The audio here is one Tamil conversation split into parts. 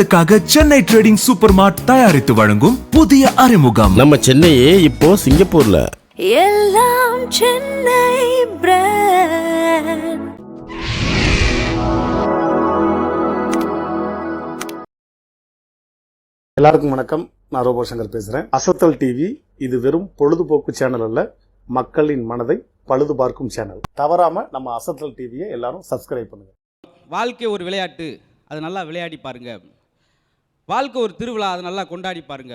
உங்களுக்காக சென்னை ட்ரேடிங் சூப்பர் மார்ட் தயாரித்து வழங்கும் புதிய அறிமுகம். நம்ம சென்னையே இப்போ சிங்கப்பூர்ல. எல்லாம் சென்னை பிராண்ட் எல்லாருக்கும் வணக்கம். நான் ரோபோ சங்கர் பேசுறேன். அசத்தல் டிவி இது வெறும் பொழுதுபோக்கு சேனல் அல்ல மக்களின் மனதை பழுது பார்க்கும் சேனல் தவறாம நம்ம அசத்தல் டிவியை எல்லாரும் சப்ஸ்கிரைப் பண்ணுங்க. வாழ்க்கை ஒரு விளையாட்டு. அதை நல்லா விளையாடி பாருங்க. வாழ்க்கை ஒரு திருவிழா அதை நல்லா கொண்டாடி பாருங்க.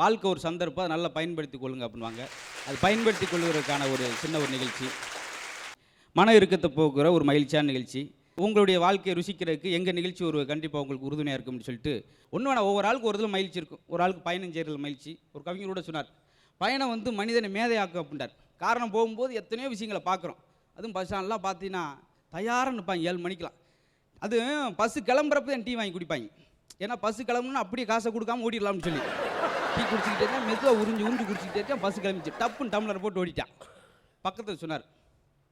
வாழ்க்கை ஒரு சந்தர்ப்பம் அதை நல்லா பயன்படுத்தி கொள்ளுங்க அப்படின்வாங்க அது பயன்படுத்தி கொள்வதற்கான ஒரு சின்ன ஒரு நிகழ்ச்சி. மன இறுக்கத்தை போக்குற ஒரு மகிழ்ச்சியான நிகழ்ச்சி. உங்களுடைய வாழ்க்கையை ருசிக்கிறதுக்கு எங்கள் நிகழ்ச்சி ஒரு கண்டிப்பாக உங்களுக்கு உறுதுணையாக இருக்கும்னு சொல்லிட்டு ஒன்று வேணா ஒவ்வொரு ஆளுக்கு ஒரு இதில் மகிழ்ச்சி இருக்கும். ஒரு ஆளுக்கு பயணம் செய்கிறதுல மகிழ்ச்சி. ஒரு கவிஞரோட சொன்னார் பயணம் வந்து மனிதனை மேதையாக்கும் அப்படின்றார். காரணம் போகும்போது எத்தனையோ விஷயங்களை பார்க்குறோம். அதுவும் பஸ் ஸ்டாண்ட்லாம் பார்த்தீங்கன்னா தயாராக நிற்பாங்க ஏழு மணிக்கெலாம் அது பஸ்ஸு கிளம்புறப்ப தான் டீ வாங்கி குடிப்பாங்க. ஏன்னா பஸ்ஸு கிளம்புனா அப்படியே காசை கொடுக்காம ஓடிடலாம்னு சொல்லி. டீ குடிச்சிக்கிட்டே இருக்கேன் மெதுவாக உறிஞ்சு உறிஞ்சு குடிச்சிக்கிட்டே இருக்கேன் பஸ்ஸு கிளம்பிச்சு. டப்புன்னு டம்ளர் போட்டு ஓடிட்டான். பக்கத்தில் சொன்னார்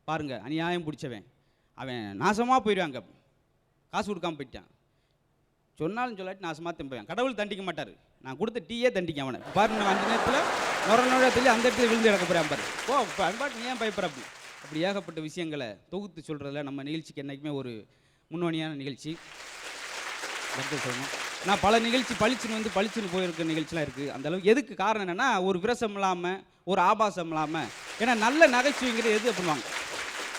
பாருங்க அநியாயம் பிடிச்சவன். அவன் நாசமாக போயிடுவாங்க காசு கொடுக்காம போயிட்டான். சொன்னாலும் சொல்லாட்டி நாசமாக திரும்புவேன். கடவுள் தண்டிக்க மாட்டார். நான் கொடுத்த டீயே தண்டிக்க அவனை. பாரு அந்த அஞ்சு நேரத்தில் நுர நுழத்தில் அந்த இடத்துல விழுந்து கிடக்க போகிறேன் பாரு. ஓ இப்போ அன்பாட்டு நீ ஏன் பயப்படுற அப்படி? அப்படி ஏகப்பட்ட விஷயங்களை தொகுத்து சொல்கிறதுல நம்ம நிகழ்ச்சிக்கு என்றைக்குமே ஒரு முன்னோணியான நிகழ்ச்சி. கருத்து சொல்லணும் நான் பல நிகழ்ச்சி பளிச்சுன்னு வந்து பளிச்சுன்னு போயிருக்க நிகழ்ச்சிலாம் இருக்குது அந்த அளவுக்கு எதுக்கு காரணம் என்னென்னா ஒரு விரசம் இல்லாமல் ஒரு ஆபாசம் இல்லாமல் ஏன்னா நல்ல நகைச்சுவைங்கிறது எது பண்ணுவாங்க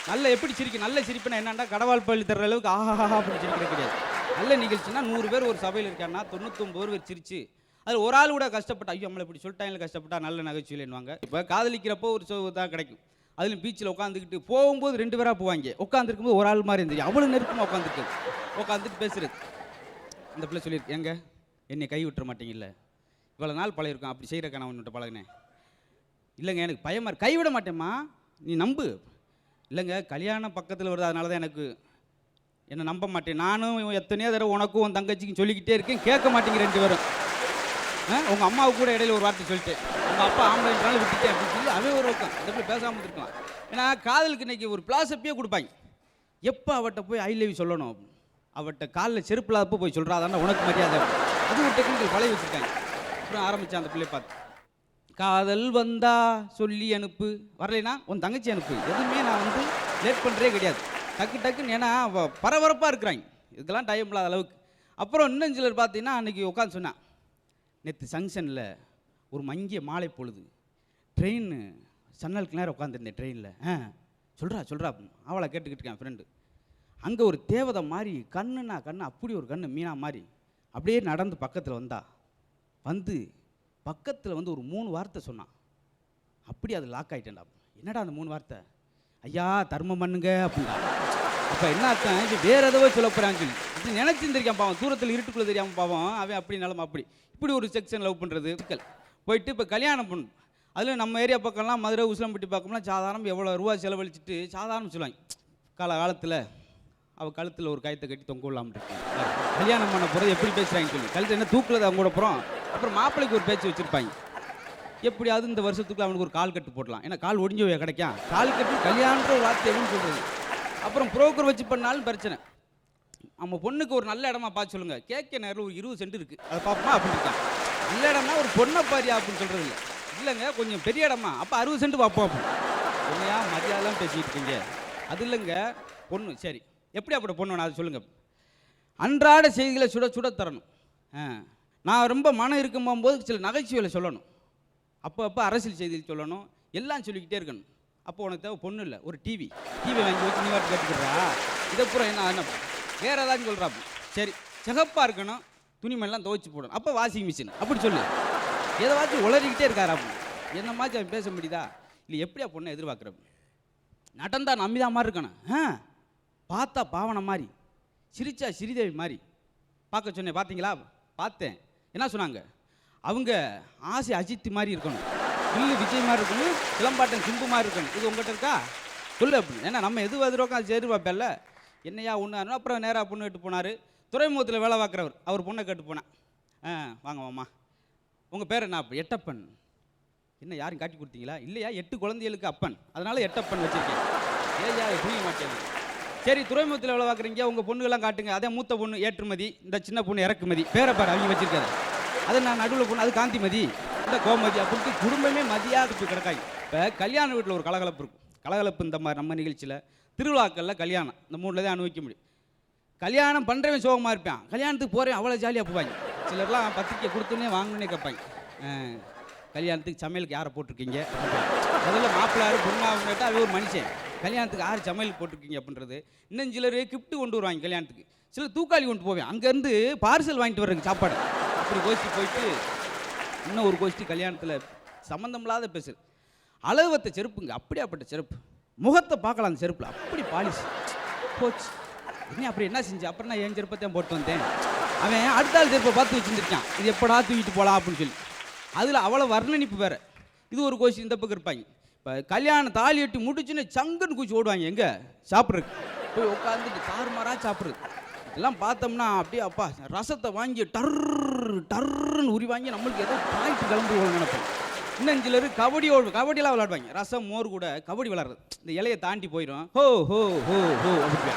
நல்ல எப்படி சிரிக்கும் நல்ல சிரிப்புனா என்னென்னா கடவாள் பள்ளி தர்ற அளவுக்கு ஆஹா அப்படி சிரிக்கிறது கிடையாது. நல்ல நிகழ்ச்சினா நூறு பேர் ஒரு சபையில் இருக்காங்கன்னா தொண்ணூத்தொம்பது பேர் சிரிச்சு அது ஒரு ஆள் கூட கஷ்டப்பட்டு ஐயோ நம்மளை இப்படி சொல்லிட்டாங்க கஷ்டப்பட்டா நல்ல நகைச்சுவைன்னுவாங்க இப்போ காதலிக்கிறப்போ ஒரு சோ தான் கிடைக்கும். அதில் பீச்சில் உட்காந்துக்கிட்டு போகும்போது ரெண்டு பேராக போவாங்க. உட்காந்துருக்கும்போது ஒரு ஆள் மாதிரி இருந்துச்சு. அவ்வளோ நெருக்கமாக உட்காந்துருக்கு உட்காந்துட்டு பேசுறது. அந்த பிள்ளை சொல்லியிருக்கு ஏங்க என்னை கை விட்டுற மாட்டீங்கல்ல? இவ்வளோ நாள் பழகிருக்கோம் அப்படி செய்கிறக்க நான் உன்னிட்ட பழகினேன். இல்லைங்க எனக்கு பயமாக கைவிட மாட்டேம்மா. நீ நம்பு. இல்லைங்க கல்யாணம் பக்கத்தில் வருது அதனால தான் எனக்கு என்னை நம்ப மாட்டேன். நானும் எத்தனையோ தடவை உனக்கும் உன் தங்கச்சிக்கும் சொல்லிக்கிட்டே இருக்கேன் கேட்க மாட்டேங்க ரெண்டு பேரும். உங்கள் அம்மாவுக்கு கூட இடையில ஒரு வார்த்தை சொல்லிட்டேன். உங்கள் அப்பா ஆம்பளைன்றாலும் விட்டுட்டேன். அப்படின்னு சொல்லி அவன் ஒரு பக்கம் அந்த பேசாமல் இருக்கலாம் ஏன்னா காதலுக்கு இன்றைக்கி ஒரு பிளாசப்பியே கொடுப்பாங்க. எப்போ அவட்ட போய் ஐ லவ் சொல்லணும்? அவட்ட காலில் செருப்பு இல்லாதப்போ போய் சொல்கிறா அதான் உனக்கு மரியாதை. அது ஒரு டெக்னிக்கல் பழைய வச்சுருக்காங்க. அப்புறம் ஆரம்பித்தான் அந்த பிள்ளை பார்த்து காதல் வந்தா சொல்லி அனுப்பு. வரலைன்னா உன் தங்கச்சி அனுப்பு. எதுவுமே நான் வந்து லேட் பண்ணுறதே கிடையாது. டக்கு டக்குன்னு ஏன்னா பரபரப்பாக இருக்கிறாங்க. இதுக்கெல்லாம் டைம் இல்லாத அளவுக்கு. அப்புறம் இன்னும் சிலர் பார்த்தீங்கன்னா அன்றைக்கி உட்காந்து சொன்னான் நேற்று ஜங்ஷனில் ஒரு மங்கிய மாலை பொழுது ட்ரெயின் சன்னலுக்கு நேரம் உட்காந்துருந்தேன் ட்ரெயினில் ஆ சொல்கிறா சொல்கிறா அவளை கேட்டுக்கிட்டு இருக்கேன் ஃப்ரெண்டு அங்கே ஒரு தேவதை மாதிரி கண்ணுனா கண்ணு அப்படி ஒரு கண்ணு மீனா மாதிரி அப்படியே நடந்து பக்கத்தில் வந்தா. வந்து பக்கத்தில் வந்து ஒரு மூணு வார்த்தை சொன்னான் அப்படி அது லாக் ஆகிட்டேன்டா என்னடா அந்த மூணு வார்த்தை? ஐயா தர்மம் பண்ணுங்க அப்படின்னா. அப்போ என்ன அர்த்தம்? இது வேறு ஏதோ சொல்ல போகிறான்னு சொல்லி. இது நினச்சிருந்திருக்கான் பாவம். தூரத்தில் இருட்டுக்குள்ளே தெரியாமல் பாவம். அவன் அப்படி நிலம அப்படி. இப்படி ஒரு செக்ஷன் லவ் பண்ணுறது சிக்கல். போயிட்டு இப்போ கல்யாணம் பண்ணு அதில் நம்ம ஏரியா பக்கம்லாம் மதுரை உசிலம்பட்டி பக்கம்லாம் சாதாரணம் எவ்வளோ ரூபா செலவழிச்சிட்டு சாதாரணம் சொல்லுவாங்க. கால காலத்தில் அவள் கழுத்தில் ஒரு கயத்தை கட்டி தொங்க விடலாம்னு கல்யாணம் பண்ண போகிறது எப்படி பேசுகிறாங்கன்னு சொல்லி. கழுத்து என்ன தூக்கில் அவங்க கூட போகிறோம் அப்புறம் மாப்பிள்ளைக்கு ஒரு பேச்சு வச்சுருப்பாங்க. எப்படியாவது இந்த வருஷத்துக்குள்ள அவனுக்கு ஒரு கால் கட்டு போடலாம். ஏன்னா கால் ஒடிஞ்சு கிடைக்கும். கால் கட்டு கல்யாணன்ற ஒரு வார்த்தை எதுவும் சொல்கிறது அப்புறம் புரோக்கர் வச்சு பண்ணாலும் பிரச்சனை. நம்ம பொண்ணுக்கு ஒரு நல்ல இடமா பார்த்து சொல்லுங்கள் கேட்க நேரில் ஒரு இருபது சென்ட் இருக்குது அதை பார்ப்போமா? அப்படின்னு இருக்கான் நல்ல இடம்னா ஒரு பொண்ணை பாரியா அப்படின்னு சொல்கிறது இல்லை. இல்லைங்க கொஞ்சம் பெரிய இடமா. அப்போ அறுபது சென்ட் பார்ப்போம். அப்படின்னு என்னையா மரியாதைலாம் பேசிட்டு இருக்கீங்க. அது இல்லைங்க பொண்ணு சரி. எப்படி அப்படி பொண்ணு அதை சொல்லுங்கள் அன்றாட செய்திகளை சுட சுட தரணும். ஆ. நான் ரொம்ப மனம் இருக்கும் போகும்போது சில நகைச்சுவைகளை சொல்லணும். அப்போ அப்போ அரசியல் செய்திகள் சொல்லணும். எல்லாம் சொல்லிக்கிட்டே இருக்கணும். அப்போ உனக்கு தேவை பொண்ணு இல்லை ஒரு டிவி டிவி வாங்கி வச்சு நீ வாட்டு கேட்டுக்கிறா இதை பூரா என்ன என்ன? வேறு ஏதாச்சும் சொல்கிறா சரி சிகப்பாக இருக்கணும். துணிமெல்லாம் துவைச்சி போடணும். அப்போ வாஷிங் மிஷின் அப்படி சொல்லு. எதாச்சும் உளறிக்கிட்டே இருக்காரா அப்படி? மாதிரி அவன் பேச முடியுதா? இல்லை எப்படியா பொண்ணை எதிர்பார்க்குறப்ப நடந்தா நம்பிதான் மாதிரி இருக்கணும் ஆ பார்த்தா பாவனை மாதிரி சிரிச்சா ஸ்ரீதேவி மாதிரி. பார்க்க சொன்னேன் பார்த்தீங்களா? பார்த்தேன். என்ன சொன்னாங்க? அவங்க ஆசை அஜித் மாதிரி இருக்கணும். வில்லு விஜய் மாதிரி இருக்கணும் சிலம்பாட்டன் சிம்பு மாதிரி இருக்கணும். இது உங்கள்கிட்ட இருக்கா? சொல்லு அப்படி ஏன்னா நம்ம எது எதிர்பார்க்க அது எதிர்பார்ப்பேன்ல என்னையா ஒன்று அப்புறம் நேராக பொண்ணு கட்டு போனார். துறைமுகத்தில் வேலை பார்க்குறவர் அவர் பொண்ணை கட்டு போனேன் ஆ வாங்க மாமா உங்கள் பேர் என்ன? எட்டப்பன். என்ன யாரும் காட்டி கொடுத்தீங்களா? இல்லையா? எட்டு குழந்தைகளுக்கு அப்பன். அதனால் எட்டப்பன் வச்சுருக்கேன். ஏய்யா புரிய மாட்டேன் சரி துறைமுகத்தில் எவ்வளோ பார்க்குறீங்க உங்கள் பொண்ணுகள்லாம் காட்டுங்க. அதே மூத்த பொண்ணு ஏற்றுமதி இந்த சின்ன பொண்ணு இறக்குமதி. பேரை பாரு அவங்க வச்சிருக்காரு அதை நான் நடுவில் பொண்ணு அது காந்திமதி. இந்த கோமதி அப்படின்ட்டு குடும்பமே மதியாக போய் கிடக்காங்க. இப்போ கல்யாண வீட்டில் ஒரு கலகலப்பு இருக்கும். கலகலப்பு இந்த மாதிரி நம்ம நிகழ்ச்சியில். திருவிழாக்களில் கல்யாணம் இந்த மூணில் தான் அனுபவிக்க முடியும். கல்யாணம் பண்ணுறவன் சோகமாக இருப்பான். கல்யாணத்துக்கு போகிறேன் அவ்வளோ ஜாலியாக போவாங்க. சிலர்லாம் பத்திரிக்கை கொடுத்தோன்னே வாங்கணுன்னே கேட்பாங்க. கல்யாணத்துக்கு சமையலுக்கு யாரை போட்டிருக்கீங்க? முதல்ல மாப்பிள்ளாரு பொண்ணாக கேட்டால் அது ஒரு மனுஷன். கல்யாணத்துக்கு யார் சமையல் போட்டிருக்கீங்க அப்படின்றது. இன்னும் சிலர் கிஃப்ட் கொண்டு வருவாங்க கல்யாணத்துக்கு. சிலர் தூக்காளி கொண்டு போவேன். அங்கேருந்து பார்சல் வாங்கிட்டு வர்றதுக்கு சாப்பாடு. அப்படி கோஷ்டி போயிட்டு இன்னும் ஒரு கோஷ்டி கல்யாணத்தில் சம்மந்தமில்லாத பேசு அளவத்த செருப்புங்க அப்படியாப்பட்ட செருப்பு. முகத்தை பார்க்கலாம் அந்த செருப்பில். அப்படி பாலிஷ் போச்சு. நீ அப்படி என்ன செஞ்சு? அப்புறம் நான் என் செருப்பை தான் போட்டு வந்தேன். அவன் அடுத்த ஆள் செருப்பை பார்த்து வச்சுருந்துருக்கான். இது எப்படா தூக்கிட்டு போகலாம் அப்படின்னு சொல்லி. அதில் அவ்வளோ வர்ணனிப்பு வேறு. இது ஒரு கோஷ்டி இந்த பக்கம் இருப்பாங்க. இப்போ கல்யாணம் தாலி எட்டி முடிச்சுன்னு சங்குன்னு குச்சி ஓடுவாங்க. எங்கே? சாப்பிட்றதுக்கு போய் உட்காந்துட்டு தாறுமாறாக சாப்பிட்றது. இதெல்லாம் பார்த்தோம்னா அப்படியே அப்பா ரசத்தை வாங்கி டர் டர்ன்னு உரி வாங்கி நம்மளுக்கு ஏதோ பாய்ட்டு கிளம்பி நினைப்போம். இன்னும் சிலர் கபடியோடு கபடியெல்லாம் விளாடுவாங்க ரசம் மோர் கூட கபடி விளாட்றது இந்த இலையை தாண்டி போயிடும். ஹோ ஹோ ஹோ ஹோ அப்படி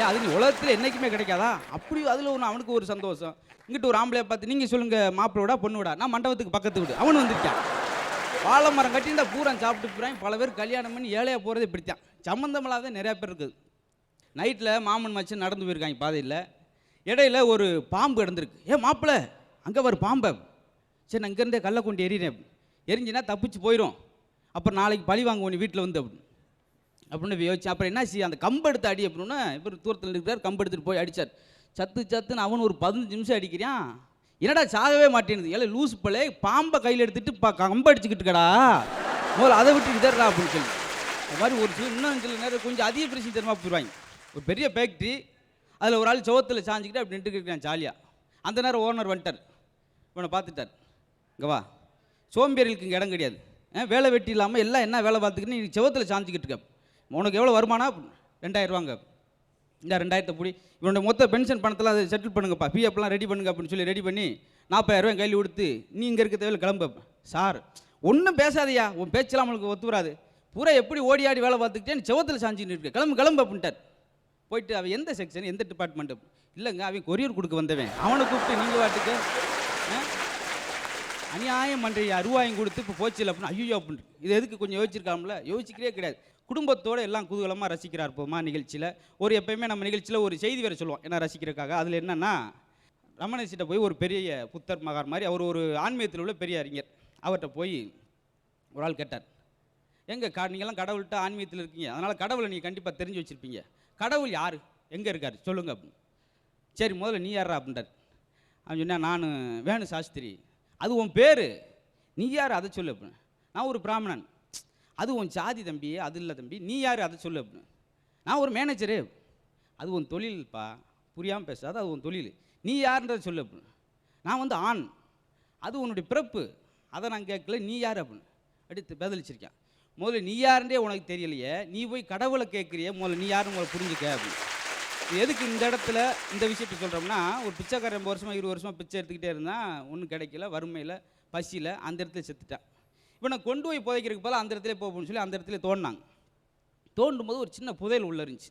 ஏன் அது உலகத்தில் என்றைக்குமே கிடைக்காதா? அப்படி அதில் ஒன்று அவனுக்கு ஒரு சந்தோஷம். இங்கிட்டு ஒரு ஆம்பளையை பார்த்து நீங்கள் சொல்லுங்கள் மாப்பிளோட பொண்ணு விடா. நான் மண்டபத்துக்கு பக்கத்து விடு. அவன் வந்திருக்கான். வாழை மரம் கட்டி இந்த பூரம் சாப்பிட்டு போகிறான் பல பேர் கல்யாணம் பண்ணி ஏழையாக போகிறது இப்படித்தான். சம்மந்தமில்லாத நிறையா பேர் இருக்குது. நைட்டில் மாமன் மச்சான் நடந்து போயிருக்காங்க பாதையில். இடையில ஒரு பாம்பு கிடந்திருக்கு. ஏ மாப்பிள்ள அங்கே ஒரு பாம்பை. சரி நான் இங்கேருந்தே கல்லை கொண்டு எறிகிறேன் எரிஞ்சினா தப்பிச்சு போயிடும் அப்புறம் நாளைக்கு பழி வாங்க உன் வீட்டில் வந்து. அப்படின்னு. அப்படின்னு யோசிச்சு அப்புறம் என்ன செய்ய அந்த கம்பு எடுத்து அடி அப்படின்னா இப்போ தூரத்தில் இருக்கிறார் கம்பு எடுத்துகிட்டு போய் அடிச்சார். சத்து சத்துன்னு அவன் ஒரு பதினஞ்சு நிமிஷம் அடிக்கிறான். என்னடா சாகவே மாட்டேனுது ஏல லூஸ் பலே பாம்பை கையில் எடுத்துட்டு பா கம்ப அடிச்சுக்கிட்டு இருக்கடா முதல்ல அதை விட்டு இதர்டா அப்படின்னு சொல்லி. அது மாதிரி ஒரு சில இன்னும் சில நேரம் கொஞ்சம் அதிக பிரச்சனை தெரியுமா போயிடுவாங்க ஒரு பெரிய ஃபேக்ட்ரி அதில் ஒரு ஆள் சோத்தில் சாஞ்சிக்கிட்டு அப்படி நின்றுட்டு இருக்கான் ஜாலியாக அந்த நேரம் ஓனர் வந்துட்டார். இவனை பார்த்துட்டார். இங்கே வா. சோம்பேறிகளுக்கு இங்கே இடம் கிடையாது. வேலை வெட்டி இல்லாமல் எல்லாம் என்ன வேலை பார்த்துக்கிட்டு நீ செவத்தில் சாஞ்சிக்கிட்டு இருக்க. உனக்கு எவ்வளோ வருமானம்? ரெண்டாயிரம் ரூபாங்க. இந்த ரெண்டாயிரத்தை பிடி இவனோட மொத்த பென்ஷன் பணத்தெல்லாம் அதை செட்டில் பண்ணுங்கப்பா. பிஎஃப்லாம் ரெடி பண்ணுங்க அப்படின்னு சொல்லி ரெடி பண்ணி நாற்பதாயிரரூவா கையில் கொடுத்து நீ இங்கே இருக்க தேவையில் கிளம்பு. சார் ஒன்றும் பேசாதையா? உன் பேச்செல்லாம் அவனுக்கு ஒத்து வராது. பூரா எப்படி ஓடி ஆடி வேலை பார்த்துக்கிட்டேன்னு செவத்தில் சாஞ்சின்னு இருக்கு. கிளம்பு கிளம்பு அப்படின்ட்டார். போயிட்டு அவன் எந்த செக்ஷன் எந்த டிபார்ட்மெண்ட்டு இல்லைங்க அவன் கொரியர் கொடுக்க வந்தவன். அவனை கூப்பிட்டு நீங்கள் வாட்டுக்கு ஆ? அநியாயம் பண்ணுறியா அருவாயம் கொடுத்து இப்போ போச்சு இல்லை அப்படின்னு ஐயோ அப்படின்னு. இது எதுக்கு கொஞ்சம் யோசிச்சிருக்காமல யோசிக்கிறே கிடையாது. குடும்பத்தோடு எல்லாம் குதூகலமாக ரசிக்கிறார் போமா நிகழ்ச்சியில். ஒரு எப்பயுமே நம்ம நிகழ்ச்சியில் ஒரு செய்தி வேறு சொல்லுவோம் என்ன ரசிக்கிறதுக்காக. அதில் என்னென்னா ரமணேசிட்ட போய் ஒரு பெரிய புத்தர் மகார் மாதிரி அவர் ஒரு ஆன்மீகத்தில் உள்ள பெரிய அறிஞர். அவர்கிட்ட போய் ஒரு ஆள் கேட்டார் எங்கே கா நீங்கள்லாம் கடவுள்கிட்ட ஆன்மீகத்தில் இருக்கீங்க. அதனால் கடவுளை நீங்கள் கண்டிப்பாக தெரிஞ்சு வச்சுருப்பீங்க. கடவுள் யார்? எங்கே இருக்கார்? சொல்லுங்கள் அப்படின்னு சரி முதல்ல நீ யாரா அப்படின்றார். அவன் சொன்னேன் நான் வேணு சாஸ்திரி. அது உன் பேர். நீ யார்? அதை சொல்லு. அப்படின்னு நான் ஒரு பிராமணன். அது உன் சாதி தம்பி அது இல்லை தம்பி நீ யார்? அதை சொல்லு அப்படின்னு. நான் ஒரு மேனேஜரு அது உன் தொழில்ப்பா. புரியாமல் பேசாத அது உன் தொழில். நீ யாருன்றதை சொல்லு அப்படின்னு. நான் வந்து ஆண். அது உன்னுடைய பிறப்பு. அதை நான் கேட்கல நீ யார் அப்படின்னு. அடுத்து பதிலளிச்சிருக்கேன். முதல்ல நீ யாருன்றே உனக்கு தெரியலையே. நீ போய் கடவுளை கேட்குறியே. முதல்ல நீ யாருன்னு உங்களை புரிஞ்சுக்க அப்படின்னு. எதுக்கு இந்த இடத்துல இந்த விஷயத்தை சொல்கிறோம்னா ஒரு பிச்சைக்காரன் ரொம்ப வருஷமாக இருபது வருஷமாக பிச்சை எடுத்துக்கிட்டே இருந்தால் ஒன்றும் கிடைக்கல வறுமையில் பசியில் அந்த இடத்துல செத்துட்டான். இவனை கொண்டு போய் புதைக்கிறதுக்கு போல அந்த இடத்துல போகணும்னு சொல்லி அந்த இடத்துல தோண்டினாங்க. தோண்டும் போது ஒரு சின்ன புதையல் உள்ள இருந்துச்சு.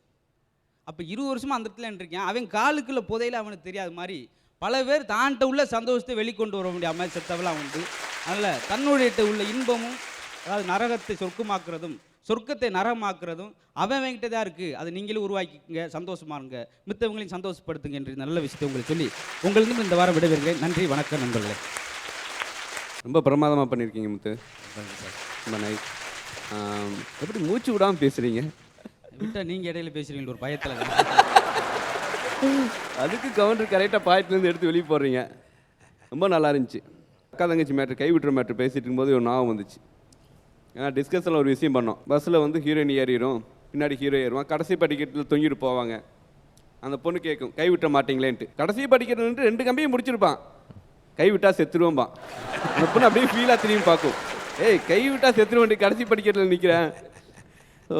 அப்போ இருபது வருஷமாக அந்த இடத்துல இருக்கேன் அவன் காலுக்குள்ள புதையில அவனுக்கு தெரியாத மாதிரி பல பேர் தான்கிட்ட உள்ள சந்தோஷத்தை வெளிக்கொண்டு வர முடியாத மாதிரி செத்தவெல்லாம் உண்டு. அதனால் தன்னுடைய உள்ள இன்பமும் அதாவது நரகத்தை சொர்க்கமாக்குறதும் சொர்க்கத்தை நரகமாக்குறதும் அவன் அவன்கிட்ட தான் இருக்குது அதை நீங்களும் உருவாக்கிக்கங்க சந்தோஷமா இருங்க. மித்தவங்களையும் சந்தோஷப்படுத்துங்க என்று நல்ல விஷயத்தை உங்களுக்கு சொல்லி உங்களிடம் இந்த வாரம் விடைபெறுகிறேன். நன்றி வணக்கம் நண்பர்களே. ரொம்ப பிரமாதமாக பண்ணியிருக்கீங்க முத்து. ரொம்ப நைஸ் எப்படி மூச்சு விடாமல் பேசுகிறீங்க விட்டா நீங்கள் இடையில பேசுகிறீங்க ஒரு பயத்தில். அதுக்கு கவுண்டர் கரெக்டாக பாயிண்ட்லேருந்து எடுத்து வெளியே போடுறீங்க. ரொம்ப நல்லா இருந்துச்சு. அக்கா தங்கச்சி மேட்ரு கை விட்டுற மேட்ரு பேசிட்டு இருக்கும்போது ஒரு ஞாபகம் வந்துச்சு. ஏன்னா டிஸ்கஷனில் ஒரு விஷயம் பண்ணோம். பஸ்ஸில் வந்து ஹீரோயின் ஏறிடும் பின்னாடி ஹீரோ ஏறுவான் கடைசி படிக்கட்டில் தொங்கிட்டு போவாங்க. அந்த பொண்ணு கேட்கும் கை விட்ட மாட்டீங்களேன்ட்டு. கடைசி படிக்கட்டுன்ட்டு ரெண்டு கம்பியும் முடிச்சிருப்பான் கை விட்டா செத்துருவோம்பான் அந்த பொண்ணு அப்படியே ஃபீலாக திரும்பி பார்க்கும். ஏய் கை விட்டா செத்துருவேன் கடைசி படிக்கட்டில் நிற்கிறேன் ஸோ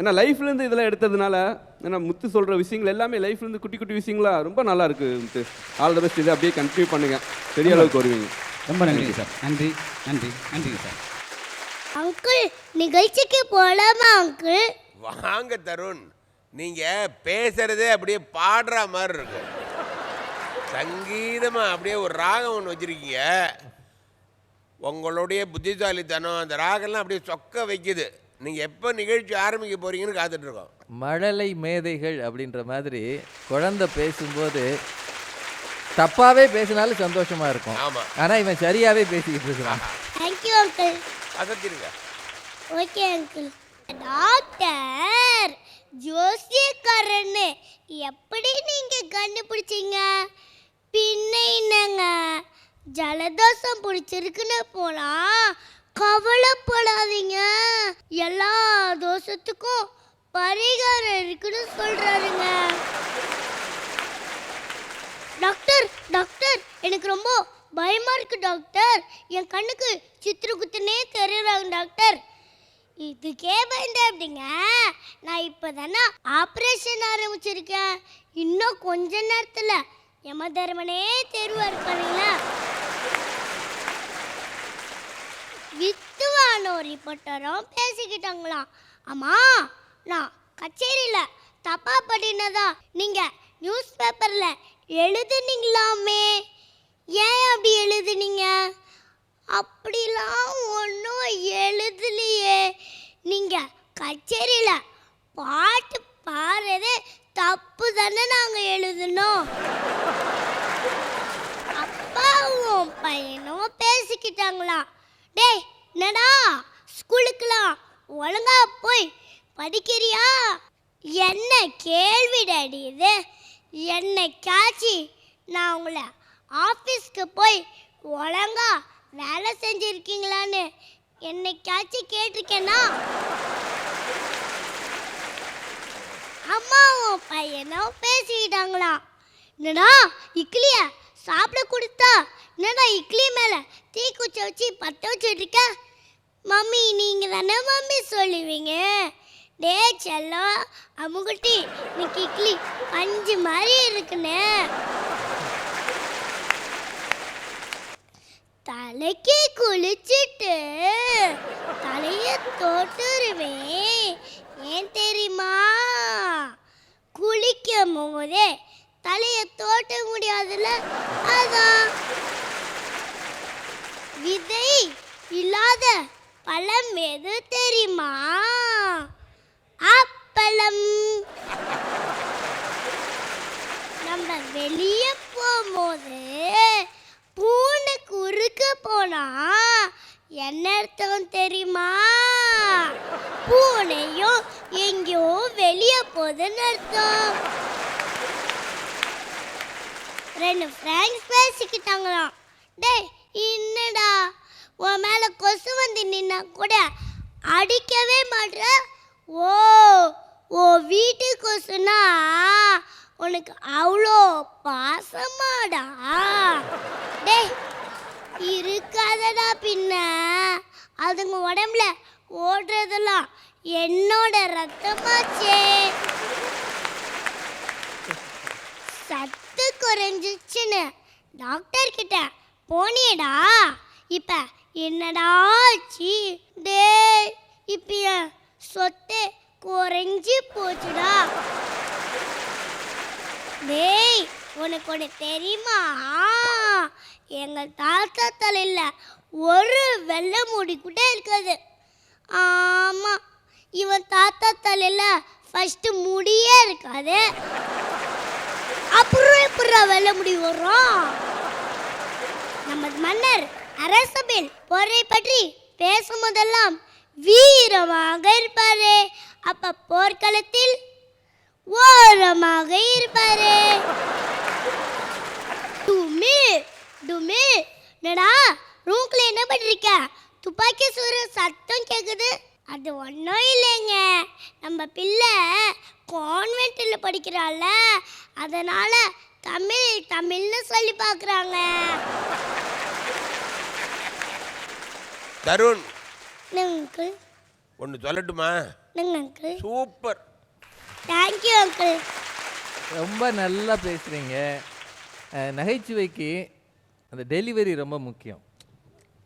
ஏன்னா லைஃப்லேருந்து இதெல்லாம் எடுத்ததுனால ஏன்னா முத்து சொல்கிற விஷயங்கள் எல்லாமே லைஃப்லேருந்து குட்டி குட்டி விஷயங்களா ரொம்ப நல்லா இருக்கு முத்து. ஆல் த பெஸ்ட் இதை அப்படியே கண்டினியூ பண்ணுங்க. பெரிய அளவுக்கு வருவீங்க. ரொம்ப நன்றி சார். நன்றி நன்றி நன்றி சார். அங்கிள் நிகழ்ச்சிக்கு போலாமா அங்கிள்? வாங்க தருண். நீங்க பேசுறதே அப்படியே பாடுற மாதிரி இருக்கு சங்கீதமா அப்படியே ஒரு ராகம் ஒன்று வச்சிருக்கீங்க. உங்களுடைய புத்திசாலித்தனம் அந்த ராகம்லாம் அப்படியே சொக்க வைக்குது. நீங்க எப்போ நிகழ்ச்சி ஆரம்பிக்க போறீங்கன்னு காத்துட்டு இருக்கோம். மழலை மேதைகள் அப்படின்ற மாதிரி குழந்தை பேசும்போது தப்பாவே பேசினாலும் சந்தோஷமா இருக்கும். ஆமா. ஆனா இவன் சரியாவே பேசிக்கிட்டு இருக்கிறான். தேங்க்யூ அங்கிள் அசத்திருங்க. ஓகே அங்கிள் டாக்டர் ஜோசியக்காரன்னு எப்படி நீங்க கண்டுபிடிச்சீங்க? பின்ன என்னங்க? ஜலதோஷம் பிடிச்சிருக்குன்னு போலாம். கவலைப்படாதீங்க. எல்லா தோஷத்துக்கும் பரிகாரம் இருக்குன்னு சொல்றாருங்க. டாக்டர் டாக்டர் எனக்கு ரொம்ப பயமா இருக்கு டாக்டர். என் கண்ணுக்கு சித்திர குத்துனே தெரியுறாங்க டாக்டர். இதுக்கே பயந்து அப்படிங்க. நான் இப்போ தானே ஆப்ரேஷன் ஆரம்பிச்சிருக்கேன். இன்னும் கொஞ்ச நேரத்தில் யம தர்மனே வித்துவானோ ரிப்போர்ட்டரும் பேசிக்கிட்டாங்களாம் ஆமா நான் கச்சேரியில் தப்பா பண்ணினதா நீங்கள் நியூஸ் பேப்பரில் எழுதுனீங்களாமே? ஏன் அப்படி எழுதுனீங்க? அப்படிலாம் ஒன்றும் எழுதலையே. நீங்கள் கச்சேரியில் பாட்டு பாடுறதே தப்பு தானே நாங்கள் எழுதணும் அப்பாவும் பையனும் பேசிக்கிட்டாங்களா டேய் என்னடா? ஸ்கூலுக்குலாம் ஒழுங்கா போய் படிக்கிறியா? என்ன கேள்வி டாடி இது? என்னை காய்ச்சி நான் உங்களை ஆஃபீஸ்க்கு போய் ஒழுங்கா வேலை செஞ்சுருக்கீங்களான்னு என்னைக்காச்சும் கேட்டிருக்கேன்னா அம்மாவும் பையனும் பேசிக்கிட்டாங்களாம். என்னடா இட்லிய சாப்பிட கொடுத்தா? என்னடா இட்லி மேல குச்ச வச்சு பத்த வச்சுட்டு இருக்க மம்மி நீங்க தானே மம்மி சொல்லுவீங்க? டே செல்லம் அம்முக்குட்டி இன்னைக்கு இட்லி பஞ்சு மாதிரி இருக்குன்னு தலைக்கு குளிச்சிட்டு தலைய தோட்டுருவேன் ஏன் தெரியுமா குளிக்கும் போதே தலைய தோட்ட முடியாதுல்ல? அதான் விதை இல்லாத பழம் எது தெரியுமா? அப்பளம் நம்ம வெளியே போகும்போது பூனை குறுக்க போனா என்ன அர்த்தம் தெரியுமா? பூனையும் எங்கேயோ வெளியே போகுதுன்னு அர்த்தம். ரெண்டு ஃப்ரெண்ட்ஸ் பேசிக்கிட்டாங்களாம். டேய் என்னடா? உன் மேலே கொசு வந்து நின்னா கூட அடிக்கவே மாட்ற? ஓ ஓ வீட்டு கொசுனா உனக்கு அவ்வளோ பாசமாடா? டேய் இருக்காதடா பின்ன. அதுங்க உடம்புல ஓடுறதெல்லாம் என்னோட ரத்தமாச்சே சத்து குறைஞ்சிச்சுன்னு டாக்டர் கிட்ட போனியடா. இப்ப என்னடா ஆச்சு? டேய் இப்ப என் சொத்து குறைஞ்சி போச்சுடா. டேய் உனக்கு ஒன்று தெரியுமா? எங்கள் தாத்தா தலையில் ஒரு வெள்ளை முடி கூட இருக்காது. ஆமா இவன் தாத்தா தலையில் ஃபஸ்ட்டு முடியே இருக்காது. அப்புறம் எப்படி வெள்ள முடி வரும்? நமது மன்னர் அரசபில் போரை பற்றி பேசும்போதெல்லாம் வீரமாக இருப்பாரு. அப்ப போர்க்களத்தில் ஓரமாக இருப்பாரு. டுமி டுமி என்னடா? ரூம்ல என்ன பண்ணிருக்க? துப்பாக்கி சுடுற சத்தம் கேக்குது. அது ஒன்றும் இல்லைங்க. நம்ம பிள்ளை கான்வென்ட்டில் படிக்கிறாள்ல. அதனால தமிழ் தமிழ்னு சொல்லி பார்க்குறாங்க. தருண். அங்கிள் ஒன்று சொல்லட்டுமா? அங்கிள் சூப்பர் தேங்க்யூ அங்கிள் ரொம்ப நல்லா பேசுறீங்க. அஹ், நகைச்சுவைக்கு அந்த டெலிவரி ரொம்ப முக்கியம்.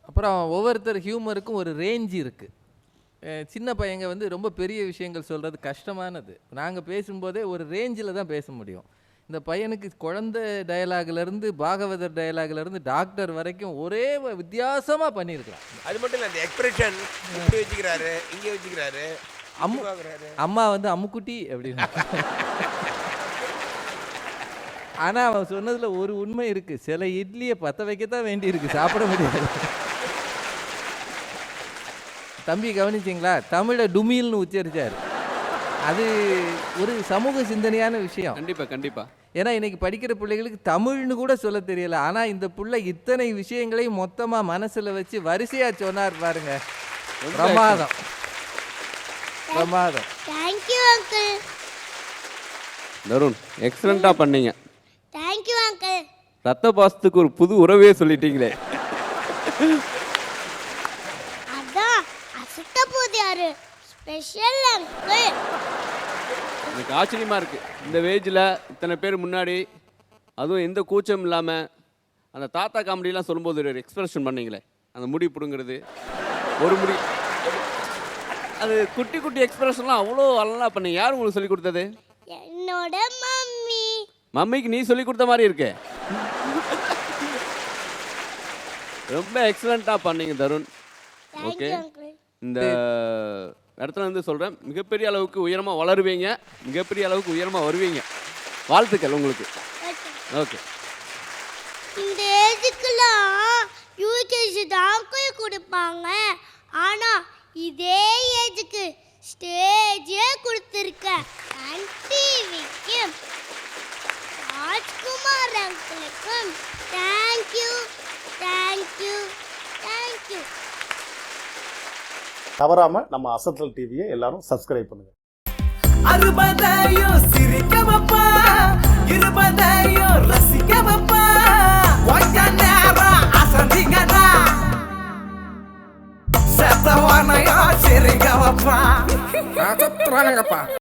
அப்புறம் ஒவ்வொருத்தர் ஹியூமருக்கும் ஒரு ரேஞ்ச் இருக்கு. அஹ், சின்ன பையங்க வந்து ரொம்ப பெரிய விஷயங்கள் சொல்கிறது கஷ்டமானது. நாங்கள் பேசும்போதே ஒரு ரேஞ்சில் தான் பேச முடியும். இந்த பையனுக்கு குழந்தை டயலாக்லேருந்து பாகவதர் டயலாக்லேருந்து டாக்டர் வரைக்கும் ஒரே வித்தியாசமாக பண்ணியிருக்கலாம் அது மட்டும் இல்லை அந்த எக்ஸ்பிரஷன் இப்படி வச்சுக்கிறாரு இங்கே வச்சுக்கிறாரு அம்மு அம்மா வந்து அம்முக்குட்டி அப்படின்னு. ஆனால் அவன் சொன்னதில் ஒரு உண்மை இருக்குது சில இட்லியை பற்ற வைக்கத்தான் வேண்டியிருக்கு. சாப்பிட முடியாது. தம்பி கவனிச்சிங்களா? தமிழை டுமில்னு உச்சரிச்சார். அது ஒரு சமூக சிந்தனையான விஷயம். கண்டிப்பாக கண்டிப்பாக ஏன்னா இன்னைக்கு படிக்கிற பிள்ளைகளுக்கு தமிழ்னு கூட சொல்ல தெரியல. ஆனால் இந்த புள்ள இத்தனை விஷயங்களையும் மொத்தமாக மனசில் வச்சு வரிசையாக சொன்னார் பாருங்க. பிரமாதம். பிரமாதம். தேங்க்யூ அங்கிள் தருண் எக்ஸலண்ட்டாக பண்ணீங்க. தேங்க்யூ அங்கிள் ரத்த பாசத்துக்கு ஒரு புது உறவே சொல்லிட்டீங்களே அதான் அசத்த போது யாரு ஸ்பெஷல் அங்கிள் எனக்கு ஆச்சரியமாக இருக்குது இந்த வேஜில் இத்தனை பேர் முன்னாடி அதுவும் எந்த கூச்சம் இல்லாமல் அந்த தாத்தா காமெடிலாம் சொல்லும்போது ஒரு எக்ஸ்பிரஷன் பண்ணீங்களே அந்த முடி பிடுங்கிறது. ஒரு முடி. அது குட்டி குட்டி எக்ஸ்பிரஷன்லாம் அவ்வளோ நல்லா பண்ணீங்க யார் உங்களுக்கு சொல்லி கொடுத்தது? என்னோட மம்மி. மம்மிக்கு நீ சொல்லி கொடுத்த மாதிரி இருக்கே. ரொம்ப எக்ஸலண்ட்டாக பண்ணீங்க தருண். ஓகே இந்த இடத்துல இருந்து சொல்கிறேன் மிகப்பெரிய அளவுக்கு உயரமாக வளருவீங்க. மிகப்பெரிய அளவுக்கு உயரமாக வருவீங்க. வாழ்த்துக்கள் உங்களுக்கு. ஓகே. இந்த ஏஜுக்கெல்லாம் யூகேஜி தான் கொடுப்பாங்க. ஆனால் இதே ஏஜுக்கு தவறாம நம்ம அசத்தல் டிவியை எல்லாரும் சப்ஸ்கிரைப் பண்ணுங்க. அறுபதாயும் சிரிக்க வைப்பா இருபதாயும் ரசிக்க வைப்பா கொஞ்ச நேரம் அசந்திங்கடா செத்தவனையும் சிரிக்க வைப்பா